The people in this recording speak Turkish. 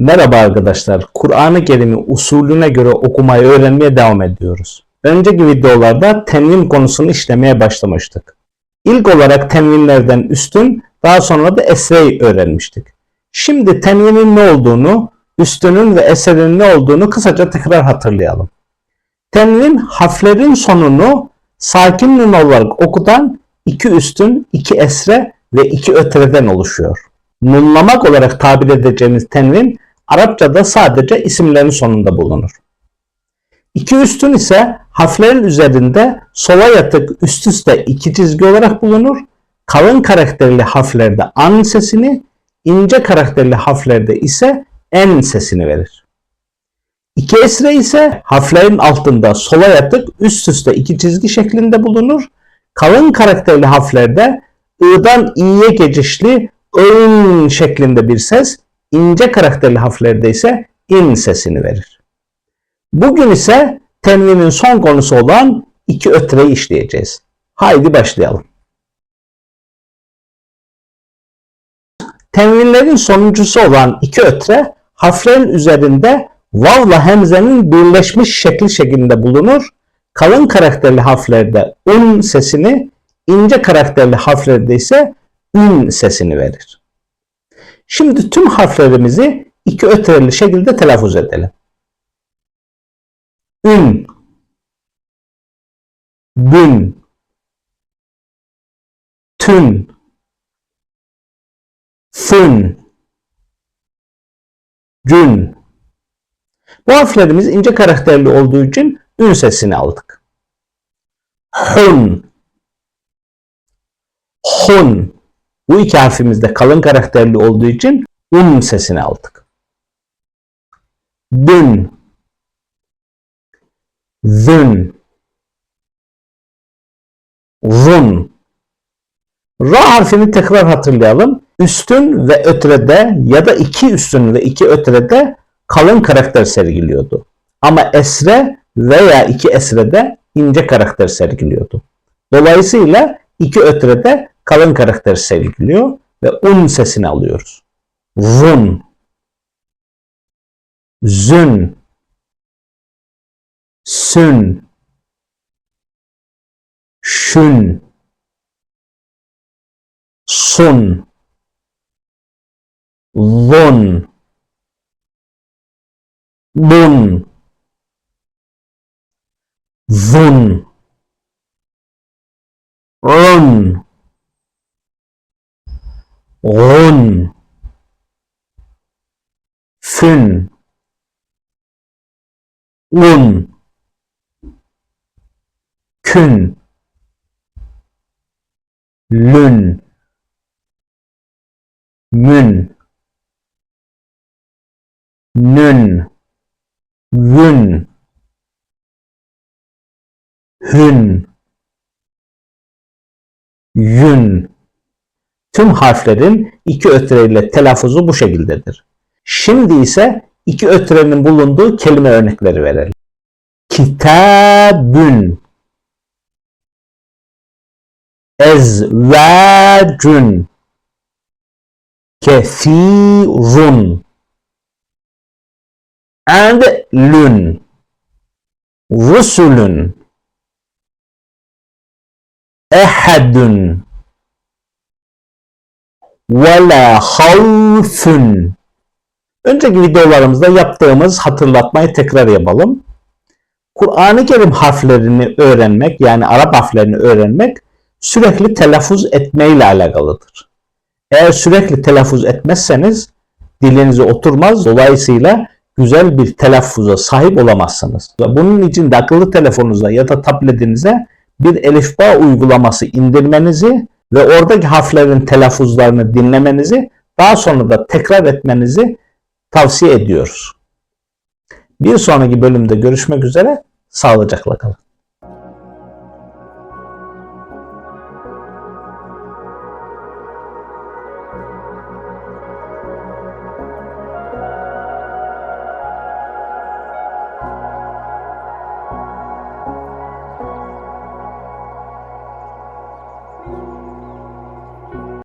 Merhaba arkadaşlar. Kur'an-ı Kerim'i usulüne göre okumayı öğrenmeye devam ediyoruz. Önceki videolarda tenvin konusunu işlemeye başlamıştık. İlk olarak tenvinlerden üstün, daha sonra da esreyi öğrenmiştik. Şimdi tenvinin ne olduğunu, üstünün ve eserin ne olduğunu kısaca tekrar hatırlayalım. Tenvin harflerin sonunu sakin nun olarak okutan iki üstün, iki esre ve iki ötreden oluşuyor. Nunlamak olarak tabir edeceğimiz tenvin Arapçada sadece isimlerin sonunda bulunur. İki üstün ise harflerin üzerinde sola yatık üst üste iki çizgi olarak bulunur. Kalın karakterli harflerde an sesini, ince karakterli harflerde ise en sesini verir. İki esre ise harflerin altında sola yatık üst üste iki çizgi şeklinde bulunur. Kalın karakterli harflerde ı'dan i'ye geçişli ın şeklinde bir ses, ince karakterli harflerde ise in sesini verir. Bugün ise tenvinin son konusu olan iki ötreyi işleyeceğiz. Haydi başlayalım. Tenvinlerin sonuncusu olan iki ötre harflerin üzerinde vavla hemzenin birleşmiş şekli şeklinde bulunur. Kalın karakterli harflerde un sesini, ince karakterli harflerde ise ün sesini verir. Şimdi tüm harflerimizi iki ötreli şekilde telaffuz edelim. Ün, bün, tün, fün, cün. Bu harflerimiz ince karakterli olduğu için ün sesini aldık. Hun, hun. Bu iki harfimiz de kalın karakterli olduğu için un sesini aldık. Dün, zün, run. Ra harfini tekrar hatırlayalım. Üstün ve ötrede ya da iki üstün ve iki ötrede kalın karakter sergiliyordu. Ama esre veya iki esrede ince karakter sergiliyordu. Dolayısıyla iki ötrede kalın karakter sergiliyor ve un sesini alıyoruz. Run, zün, sün, şün, sun, zun, bun, zun, run, gun, fün, un, kün, lün, mün, nün, vün, hün, yün. Tüm harflerin iki ötreyle telaffuzu bu şekildedir. Şimdi ise iki ötrenin bulunduğu kelime örnekleri verelim. Kitabün. Ezvacun. Kefirun. Adlun Rusulun Ehadun ve la. Önceki videolarımızda yaptığımız hatırlatmayı tekrar yapalım. Kur'an-ı Kerim harflerini öğrenmek yani Arap harflerini öğrenmek sürekli telaffuz etmeyle alakalıdır. Eğer sürekli telaffuz etmezseniz dilinize oturmaz. Dolayısıyla güzel bir telaffuza sahip olamazsınız. Bunun için de akıllı telefonunuza ya da tabletinize bir elifba uygulaması indirmenizi ve oradaki harflerin telaffuzlarını dinlemenizi daha sonra da tekrar etmenizi tavsiye ediyoruz. Bir sonraki bölümde görüşmek üzere. Sağlıcakla kalın.